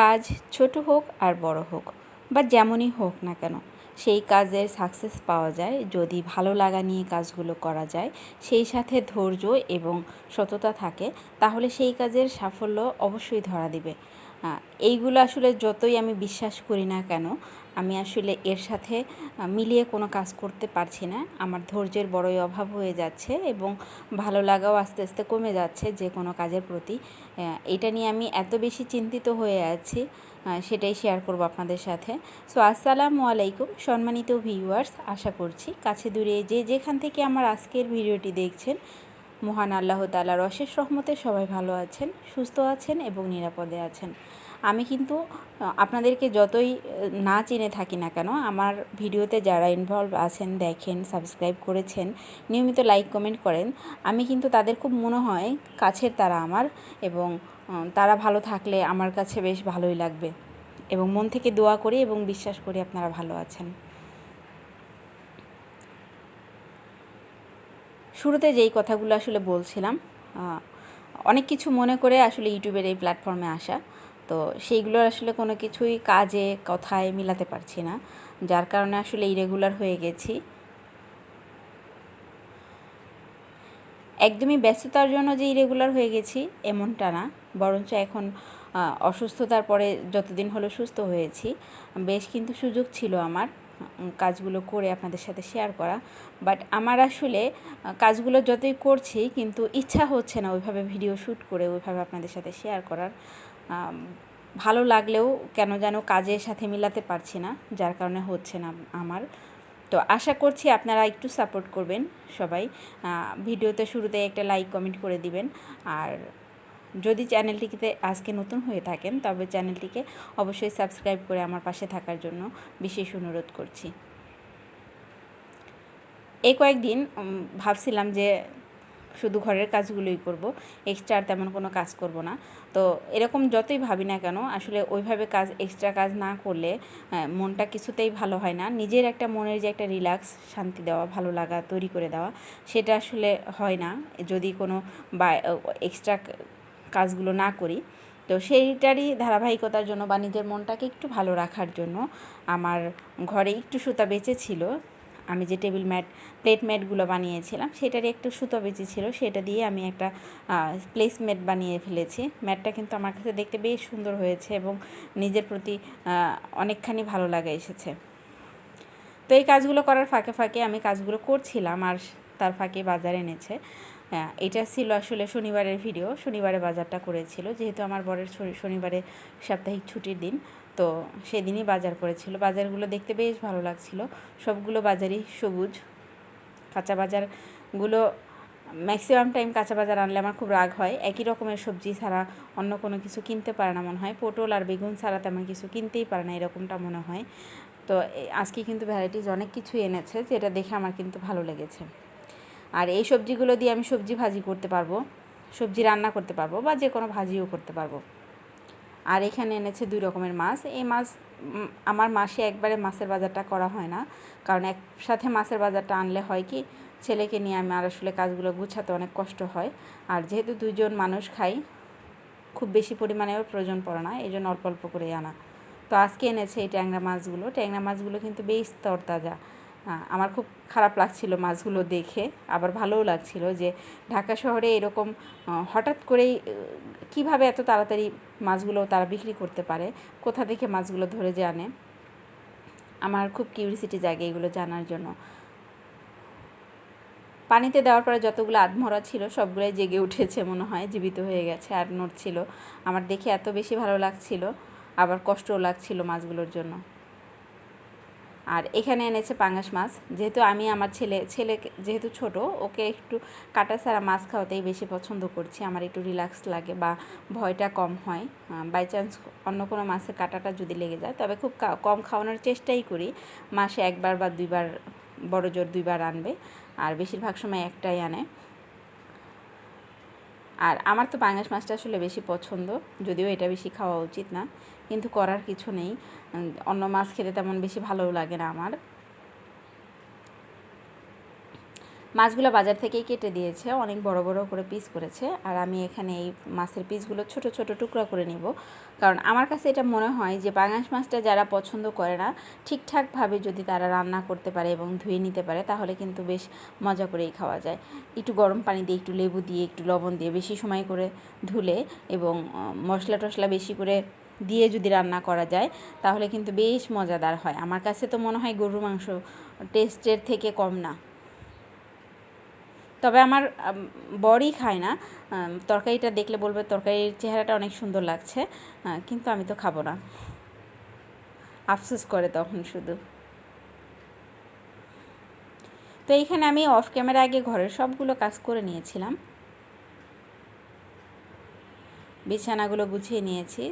কাজ ছোট হোক আর বড় হোক, বা যেমনই হোক না কেন, সেই কাজের সাকসেস পাওয়া যায়। যদি ভালো লাগা নিয়ে কাজগুলো করা যায়, সেই সাথে ধৈর্য এবং সততা থাকে, তাহলে সেই কাজের সাফল্য অবশ্যই ধরা দিবে। এইগুলো আসলে যতই আমি বিশ্বাস করি না কেন, আমি আসলে এর সাথে মিলিয়ে কোনো কাজ করতে পারছি না। আমার ধৈর্যের বড়ই অভাব হয়ে যাচ্ছে এবং ভালো লাগাও আস্তে আস্তে কমে যাচ্ছে যে কোনো কাজের প্রতি। এটা নিয়ে আমি এত বেশি চিন্তিত হয়ে আছি সেটাই শেয়ার করব আপনাদের সাথে। সো আসসালামু আলাইকুম, সম্মানিত ভিউয়ার্স আশা করছি কাছে দূরে যে যেখান থেকে আমার আজকের ভিডিওটি দেখছেন মহান আল্লাহ তালার অশেষ রহমতে সবাই ভালো আছেন, সুস্থ আছেন এবং নিরাপদে আছেন। আমি কিন্তু আপনাদেরকে যতই না চিনে থাকি না কেন, আমার ভিডিওতে যারা ইনভলভ আছেন, দেখেন সাবস্ক্রাইব করেছেন, নিয়মিত লাইক কমেন্ট করেন, আমি কিন্তু তাদের খুব মনে হয় কাছের তারা আমার এবং তারা ভালো থাকলে আমার কাছে বেশ ভালোই লাগবে এবং মন থেকে দোয়া করি এবং বিশ্বাস করি আপনারা ভালো আছেন। শুরুতে যেই কথাগুলো আসলে বলছিলাম অনেক কিছু মনে করে আসলে ইউটিউবের এই প্ল্যাটফর্মে আসা। তো সেইগুলো আসলে কোনো কিছুই কাজে, কথায় মিলাতে পারছি না। যার কারণে আসলে ইরেগুলার হয়ে গেছি। একদমই ব্যস্ততার জন্য যে ইরেগুলার হয়ে গেছি এমনটা না। বরঞ্চ এখন অসুস্থতার পরে যতদিন হলো সুস্থ হয়েছি। বেশ কিন্তু সুযোগ ছিল আমার। কাজগুলো করে আপনাদের সাথে শেয়ার করা। বাট আমার আসলে কাজগুলো যতই করছি, কিন্তু ইচ্ছা হচ্ছে না ওইভাবে ভিডিও শ্যুট করে ওইভাবে আপনাদের সাথে শেয়ার করার। ভালো লাগলেও কেন যেন কাজের সাথে মিলাতে পারছি না, যার কারণে হচ্ছে না আমার। তো আশা করছি আপনারা একটু সাপোর্ট করবেন সবাই। ভিডিওতে শুরুতে একটা লাইক কমেন্ট করে দিবেন। আর যদি চ্যানেলটিতে আজকে নতুন হয়ে থাকেন, তবে চ্যানেলটিকে অবশ্যই সাবস্ক্রাইব করে আমার পাশে থাকার জন্য বিশেষ অনুরোধ করছি। এই কয়েকদিন ভাবছিলাম যে শুধু ঘরের কাজগুলোই করব এক্সট্রা আর তেমন কোনো কাজ করব না। তো এরকম যতই ভাবি না কেন, আসলে ওইভাবে কাজ এক্সট্রা কাজ না করলে মনটা কিছুতেই ভালো হয় না। নিজের একটা মনের যে একটা রিল্যাক্স শান্তি দেওয়া, ভালো লাগা তৈরি করে দেওয়া, সেটা আসলে হয় না। যদি কোনো বা এক্সট্রা কাজগুলো না করি। তো সেইটারই ধারাবাহিকতার জন্য বা নিজের মনটাকে একটু ভালো রাখার জন্য আমার ঘরে একটু সুতা বেঁচে ছিল। আমি যে টেবিল ম্যাট, প্লেট ম্যাটগুলো বানিয়েছিলাম, সেটারই একটু সুতো বেঁচে ছিল। সেটা দিয়ে আমি একটা প্লেস ম্যাট বানিয়ে ফেলেছি। ম্যাটটা কিন্তু আমার কাছে দেখতে বেশ সুন্দর হয়েছে এবং নিজের প্রতি অনেকখানি ভালো লাগা এসেছে। তো এই কাজগুলো করার ফাঁকে ফাঁকে আমি কাজগুলো করছিলাম আর তার ফাঁকে বাজারে এনেছে। এটা ছিল আসলে শনিবারের ভিডিও শনিবারে বাজারটা করেছিল। যেহেতু আমার বরের শনিবারে সাপ্তাহিক ছুটির দিন, তো সেদিনই বাজার করেছিল। বাজারগুলো দেখতে বেশ ভালো লাগছিল। সবগুলো বাজারই সবুজ। কাঁচা বাজারগুলো ম্যাক্সিমাম টাইম কাঁচা বাজার আনলে আমার খুব রাগ হয়। একই রকমের সবজি ছাড়া অন্য কোনো কিছু কিনতে পারে না মনে হয়। পটল আর বেগুন ছাড়া তেমন কিছু কিনতেই পারে না, এরকমটা মনে হয়। তো আজকে কিন্তু ভ্যারাইটিস অনেক কিছুই এনেছে, যেটা দেখে আমার কিন্তু ভালো লেগেছে। আর এই সবজিগুলো দিয়ে আমি সবজি ভাজি করতে পারব, সবজি রান্না করতে পারব বা যে কোনো ভাজিও করতে পারব। আর এখানে এনেছে দুই রকমের মাছ। এই মাছ আমার মাসে একবারে মাছের বাজারটা করা হয় না। কারণ একসাথে মাছের বাজারটা আনলে হয় কি, ছেলেকে নিয়ে আমি আর আসলে কাজগুলো গুছাতে অনেক কষ্ট হয়। আর যেহেতু দুইজন মানুষ খাই, খুব বেশি পরিমাণেও প্রয়োজন পড়ে না এই জন্য অল্প অল্প করে আনা। তো আজকে এনেছে এই ট্যাংরা মাছগুলো। ট্যাংরা মাছগুলো কিন্তু বেশ তরতাজা। আমার খুব খারাপ লাগছিল মাছগুলো দেখে। আবার ভালোও লাগছিল যে ঢাকা শহরে এরকম হঠাৎ করেই কীভাবে এত তাড়াতাড়ি মাছগুলো তারা বিক্রি করতে পারে, কোথা থেকে মাছগুলো ধরে যে আনে? আমার খুব কিউরিসিটি জাগে এগুলো জানার জন্য। পানিতে দেওয়ার পরে যতগুলো আধমরা ছিল, সবগুলোই জেগে উঠেছে মনে হয়, জীবিত হয়ে গেছে আর নড়ছিল। আমার দেখে এত বেশি ভালো লাগছিল, আবার কষ্টও লাগছিল মাছগুলোর জন্য। আর এখানে এনেছে পাঙ্গাস মাছ। যেহেতু আমি আমার ছেলে ছেলে যেহেতু ছোট, ওকে একটু কাটা ছাড়া মাছ খাওয়াতেই বেশি পছন্দ করছি। আমার একটু রিল্যাক্স লাগে বা ভয়টা কম হয়। বাই চান্স অন্য কোনো মাছের কাটাটা যদি লেগে যায়, তবে খুব কম খাওয়ানোর চেষ্টাই করি। মাসে একবার বা দুইবার, বড় জোর দুইবার আনবে। আর বেশিরভাগ সময় একটাই আনে। আর আমার তো পাঙ্গাস মাছটা আসলে বেশি পছন্দ, যদিও এটা বেশি খাওয়া উচিত না, কিন্তু করার কিছু নেই। অন্য মাছ খেতে তেমন বেশি ভালোও লাগে না আমার। মাছগুলো বাজার থেকেই কেটে দিয়েছে, অনেক বড় বড় করে পিস করেছে। আর আমি এখানে এই মাছের পিসগুলো ছোট ছোট টুকরা করে নিব। কারণ আমার কাছে এটা মনে হয় যে পাঙাশ মাছটা যারা পছন্দ করে না, ঠিকঠাকভাবে যদি তারা রান্না করতে পারে এবং ধুয়ে নিতে পারে, তাহলে কিন্তু বেশ মজা করেই খাওয়া যায়। একটু গরম পানি দিয়ে, একটু লেবু দিয়ে, একটু লবণ দিয়ে বেশি সময় করে ধুলে এবং মশলা টশলা বেশি করে দিয়ে যদি রান্না করা যায়, তাহলে কিন্তু বেশ মজাদার হয়। আমার কাছে তো মনে হয় গরুর মাংস টেস্টের থেকে কম না। তবে আমার বড়ই খায় না। তরকারিটা দেখলে বলবে তরকারির চেহারাটা অনেক সুন্দর লাগছে। কিন্তু আমি তো খাব না। আফসোস করে তখন শুধু। তো এইখানে আমি অফ ক্যামেরা আগে ঘরের সবগুলো কাজ করে নিয়েছিলাম। বিছানাগুলো গুছিয়ে নিয়েছি।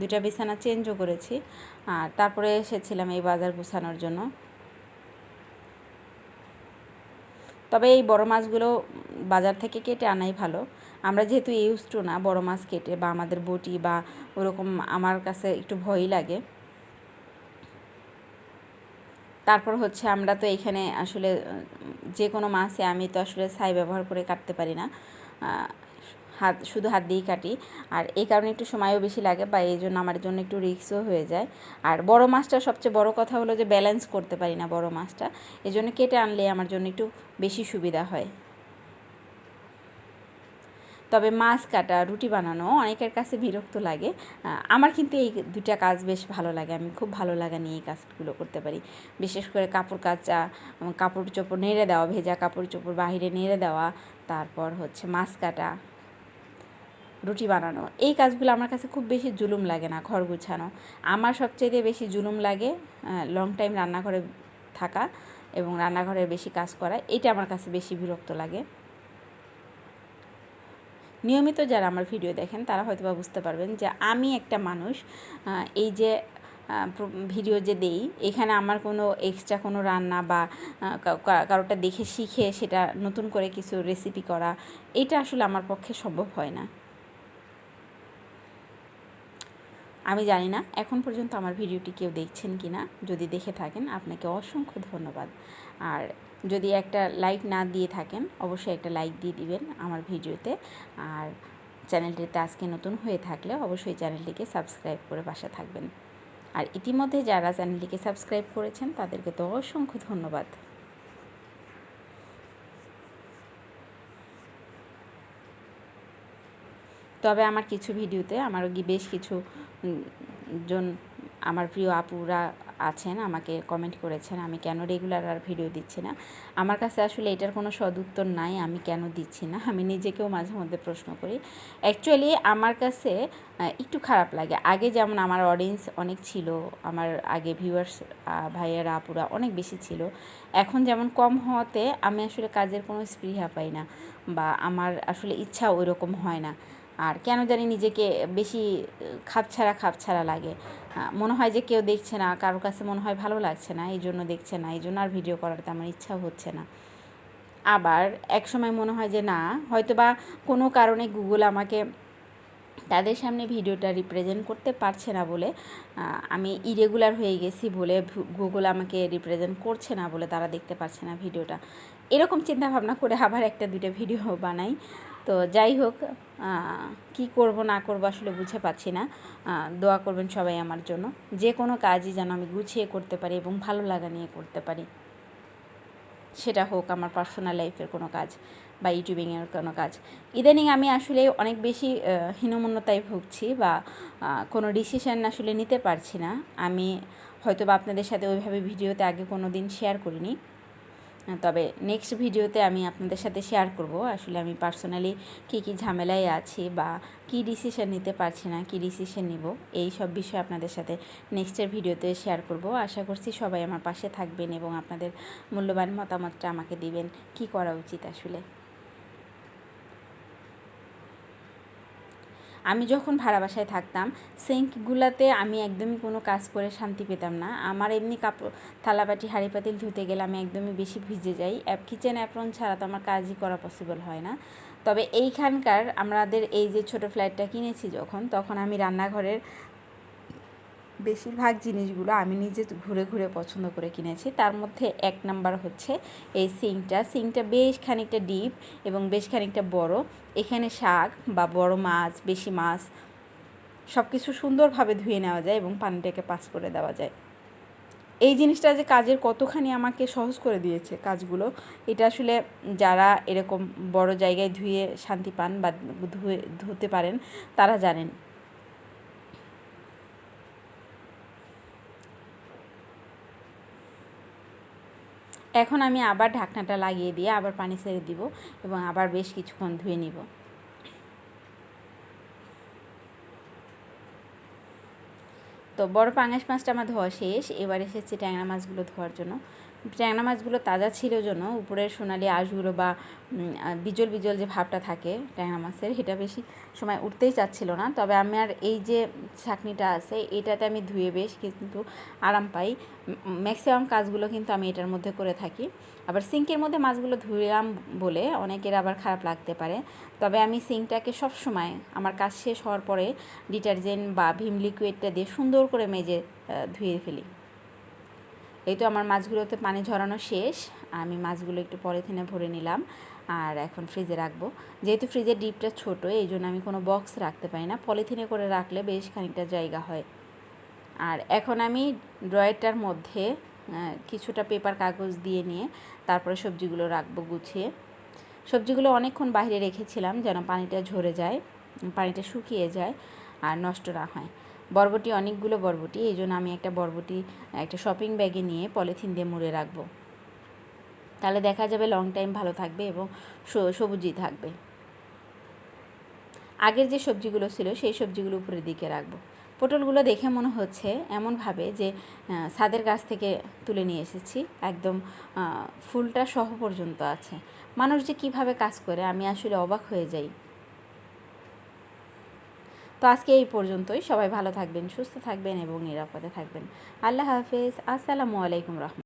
দুটা বিছানা চেঞ্জও করেছি। আর তারপরে এসেছিলাম এই বাজার গুছানোর জন্য। তবে এই বড় মাছগুলো বাজার থেকে কেটে আনাই ভালো। আমরা যেহেতু ইউজ টু না বড় মাছ কেটে বা আমাদের বটি বা ওরকম আমার কাছে একটু ভয়ই লাগে। তারপর হচ্ছে আমরা তো এখানে আসলে, যে কোনো মাছে আমি তো আসলে ছাই ব্যবহার করে কাটতে পারি না। হাত, শুধু হাত দিয়েই কাটি। আর এই কারণে একটু সময়ও বেশি লাগে বা এই জন্য আমার জন্য একটু রিক্সও হয়ে যায়। আর বড় মাছটা সবচেয়ে বড় কথা হলো যে ব্যালেন্স করতে পারি না বড় মাছটা। এই জন্য কেটে আনলে আমার জন্য একটু বেশি সুবিধা হয়। তবে মাছ কাটা, রুটি বানানো অনেকের কাছে বিরক্ত লাগে। আমার কিন্তু এই দুটা কাজ বেশ ভালো লাগে। আমি খুব ভালো লাগা নিয়ে এই কাজগুলো করতে পারি। বিশেষ করে কাপড় কাচা কাপড় চোপড় নেড়ে দেওয়া, ভেজা কাপড় চোপড় বাহিরে নেড়ে দেওয়া, তারপর হচ্ছে মাছ কাটা। রুটি বানানো। এই কাজগুলো আমার কাছে খুব বেশি জুলুম লাগে না, ঘর গুছানো। আমার সবচেয়ে বেশি জুলুম লাগে লং টাইম রান্নাঘরে থাকা এবং রান্নাঘরে বেশি কাজ করা, এটা আমার কাছে বেশি বিরক্ত লাগে। নিয়মিত যারা আমার ভিডিও দেখেন, তারা হয়তো বা বুঝতে পারবেন যে আমি একটা মানুষ এই যে ভিডিও যে দেই, এখানে আমার কোনো এক্সট্রা কোনো রান্না বা কারোটা দেখে শিখে সেটা নতুন করে কিছু রেসিপি করা, এটা আসলে আমার পক্ষে সম্ভব হয় না। আমি জানি না, এখন পর্যন্ত আমার ভিডিওটি কেউ দেখছেন কি না, যদি দেখে থাকেন আপনাকে অসংখ্য ধন্যবাদ। আর যদি একটা লাইক না দিয়ে থাকেন, অবশ্যই একটা লাইক দিয়ে দিবেন আমার ভিডিওতে। আর চ্যানেলটিতে আজকে নতুন হয়ে থাকলে অবশ্যই চ্যানেলটিকে সাবস্ক্রাইব করে বাসা থাকবেন। আর ইতিমধ্যে যারা চ্যানেলটিকে সাবস্ক্রাইব করেছেন, তাদেরকে তো অসংখ্য ধন্যবাদ। তবে আমার কিছু ভিডিওতে আমার বেশ কিছু জন, আমার প্রিয় আপুরা আছেন, আমাকে কমেন্ট করেছেন, আমি কেন রেগুলার আর ভিডিও দিচ্ছি না? আমার কাছে আসলে এটার কোনো সদুত্তর নাই, আমি কেন দিচ্ছি না? আমি নিজেকেও মাঝে মধ্যে প্রশ্ন করি। অ্যাকচুয়ালি আমার কাছে একটু খারাপ লাগে। আগে যেমন আমার অডিয়েন্স অনেক ছিল, আমার আগে ভিউয়ার্স ভাইয়েরা, আপুরা অনেক বেশি ছিল। এখন যেমন কম হওয়াতে আমি আসলে কাজের কোনো স্পৃহা পাই না বা আমার আসলে ইচ্ছা ওই রকম হয় না। আর কেন জানি নিজেকে বেশি, খাপছাড়া খাপছাড়া লাগে। মনে হয় যে কেউ দেখছে না কারোর কাছে মনে হয় ভালো লাগছে না, এই জন্য দেখছে না, এই জন্য আর ভিডিও করার আমার ইচ্ছাও হচ্ছে না। আবার এক সময় মনে হয় যে না হয়তো বা কোনো কারণে গুগল আমাকে তাদের সামনে ভিডিওটা রিপ্রেজেন্ট করতে পারছে না বলে আমি ইরেগুলার হয়ে গেছি বলে গুগল আমাকে রিপ্রেজেন্ট করছে না বলে তারা দেখতে পাচ্ছে না ভিডিওটা। এরকম চিন্তাভাবনা করে আবার একটা, দুইটা ভিডিও বানাই। তো যাই হোক কি করব না করব আসলে বুঝে পাচ্ছি না। দোয়া করবেন সবাই আমার জন্য। যে কোনো কাজই যেন আমি গুছিয়ে করতে পারি এবং ভালো লাগা নিয়ে করতে পারি। সেটা হোক আমার পার্সোনাল লাইফের কোনো কাজ বা ইউটিউবিংয়ের কোনো কাজ। ইদানিং আমি আসলে অনেক বেশি হীনমন্যতায় ভুগছি বা কোনো ডিসিশান আসলে নিতে পারছি না। আমি হয়তো বা আপনাদের সাথে ওইভাবে ভিডিওতে আগে কোনো দিন শেয়ার করিনি। তবে নেক্সট ভিডিওতে আমি আপনাদের সাথে শেয়ার করব। আসলে আমি পার্সোনালি কী কী ঝামেলায় আছি বা কী ডিসিশন নিতে পারছি না, কী ডিসিশন নিব, এই সব বিষয়ে আপনাদের সাথে নেক্সটের ভিডিওতে শেয়ার করব। আশা করছি সবাই আমার পাশে থাকবেন এবং আপনাদের মূল্যবান মতামতটা আমাকে দিবেন। কি করা উচিত আসলে? আমি যখন ভাড়া বাসায় থাকতাম, সিঙ্কগুলাতে আমি একদমই কোনো কাজ করে শান্তি পেতাম না। আমার এমনি কাপড়, থালাবাটি হাঁড়ি পাতিল ধুতে গেলে আমি একদমই বেশি ভিজে যাই। অ্যাপ, কিচেন অ্যাপ্রন ছাড়া তো আমার কাজই করা পসিবল হয় না। তবে এইখানকার আমাদের এই যে ছোট ফ্ল্যাটটা কিনেছি যখন, তখন আমি রান্নাঘরের বেশিরভাগ জিনিসগুলো আমি নিজে ঘুরে ঘুরে পছন্দ করে কিনেছি। তার মধ্যে এক নাম্বার হচ্ছে এই সিংটা। সিংটা বেশ খানিকটা ডিপ এবং বেশ খানিকটা বড়। এখানে শাক বা বড় মাছ, বেশি মাছ সব কিছু সুন্দরভাবে ধুয়ে নেওয়া যায় এবং পানিটাকে পাস করে দেওয়া যায়। এই জিনিসটা যে কাজের কতখানি আমাকে সহজ করে দিয়েছে কাজগুলো, এটা আসলে যারা এরকম বড় জায়গায় ধুয়ে শান্তি পান বা ধুয়ে, ধুতে পারেন, তারা জানেন। এখন আমি আবার ঢাকনাটা লাগিয়ে দিয়ে আবার পানি ছেড়ে দিব এবং আবার বেশ কিছুক্ষণ ধুয়ে নিব। তো বড় পাঙাশ মাছটা আমার ধোয়া শেষ, এবার এসেছি ট্যাংরা মাছগুলো ধোয়ার জন্য। ট্যাংরা মাছগুলো তাজা ছিল জন্য উপরের সোনালি আঁশগুলো বা বিজল বিজল যে ভাবটা থাকে ট্যাংরা মাছের সেটা বেশি সময় উঠতেই চাচ্ছিল না। তবে আমার এই যে ছাকনিটা আছে, এটাতে আমি ধুয়ে বেশ কিন্তু আরাম পাই। ম্যাক্সিমাম কাজগুলো কিন্তু আমি এটার মধ্যে করে থাকি। আবার সিঙ্কের মধ্যে মাছগুলো ধুলাম বলে অনেকের আবার খারাপ লাগতে পারে। তবে আমি সিঙ্কটাকে সব সময় আমার কাজ শেষ হওয়ার পরে ডিটারজেন্ট বা ভিম লিকুইডটা দিয়ে সুন্দর করে মেজে ধুয়ে ফেলি। এই তো আমার মাছগুলোতে পানি ঝরানো শেষ। আমি মাছগুলো একটু পলিথিনে ভরে নিলাম আর এখন ফ্রিজে রাখব। যেহেতু ফ্রিজের ডিপটা ছোট, এই জন্য আমি কোনো বক্স রাখতে পারি না। পলিথিনে করে রাখলে বেশ খানিকটা জায়গা হয়। আর এখন আমি ড্রয়ারটার মধ্যে কিছুটা পেপার কাগজ দিয়ে নিয়ে তারপরে সবজিগুলো রাখব গুছিয়ে। সবজিগুলো অনেকক্ষণ বাইরে রেখেছিলাম যেন পানিটা ঝরে যায়, পানিটা শুকিয়ে যায় আর নষ্ট না হয়। বরবটি, অনেকগুলো বরবটি, এই জন্য আমি একটা বরবটি, একটা শপিং ব্যাগে নিয়ে পলিথিন দিয়ে মুড়ে রাখব। তাহলে দেখা যাবে লং টাইম ভালো থাকবে এবং সবুজই থাকবে। আগের যে সবজিগুলো ছিল, সেই সবজিগুলো উপরের দিকে রাখব। পটলগুলো দেখে মনে হচ্ছে এমনভাবে যে ছাদের গাছ থেকে তুলে নিয়ে এসেছি। একদম ফুলটা সহ পর্যন্ত আছে। মানুষ যে কীভাবে কাজ করে, আমি আসলে অবাক হয়ে যাই। তো আজকে এই পর্যন্তই। সবাই ভালো থাকবেন, সুস্থ থাকবেন এবং নিরাপদে থাকবেন। আল্লাহ হাফেজ। আসসালামু আলাইকুম রহমান